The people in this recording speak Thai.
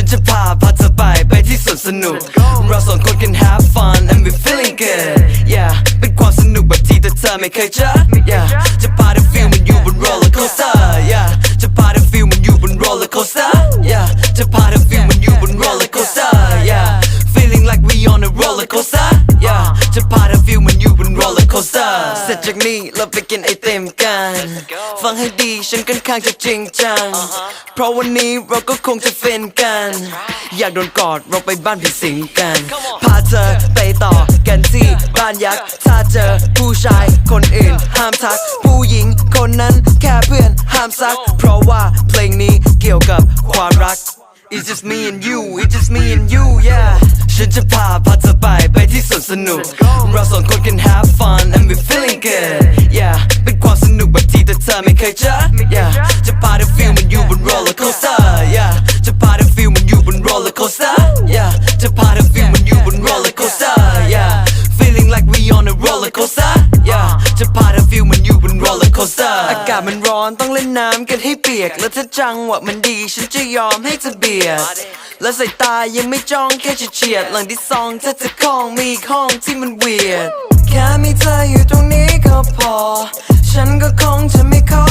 ฉันจะพาพาเธอไปไปที่สวนสนุก เราสองคนกัน have fun and we feeling good yeah เป็นความสนุกแบบที่แต่เธอไม่เคยเจอ yeah จะพาเธอ feel มันอยู่บน roller coaster yeah จะพาเธอ feel มันอยู่บน roller coaster yeah จะพาเธอ feel มันอยู่บน roller coaster yeah feeling like we on a roller coaster จจากนี้เราไปกินไอติมกัน ฟังให้ดีฉันค่อนข้างจะจริงจัง เพราะวันนี้เราก็คงจะฟินกัน อยากโดนกอดเราไปบ้านผีสิงกัน พาเธอไปต่อกันที่บ้านยักษ์ ถ้าเจอผู้ชายคนอื่นห้ามทัก ผู้หญิงคนนั้นแค่เพื่อนห้ามซัก เพราะว่าเพลงนี้เกี่ยวกับความรัก It's just me and you It's just me and you yeah ฉันจะพาพาเธอไปไปที่สวนสนุก เราสองคนกัน have fun and we feeling good yeah เป็นความสนุกแบบที่แต่เธอไม่เคยเจอ yeah จะพาเธอ feel มันอยู่บน roller coaster yeah จะพาเธอ feel มันอยู่บน roller coaster yeah จะพาเธอ feel มันอยู่บน roller coaster yeah feeling like we on a roller coaster yeah จะพาเธอ feel มันอยู่บน roller coaster อากาศมันร้อนต้องเล่นน้ำกันให้เปียก แล้วถ้าจังหวะมันดีฉันจะยอมให้เธอเบียด และสายตายังไม่จ้องแค่จะเฉียดหลังที่ซองถ้าจะคล้องมีอีกห้องที่มันเวียดแค่มีเธออยู่ตรงนี้ก็พอ ฉันก็คงจะไม่ขอ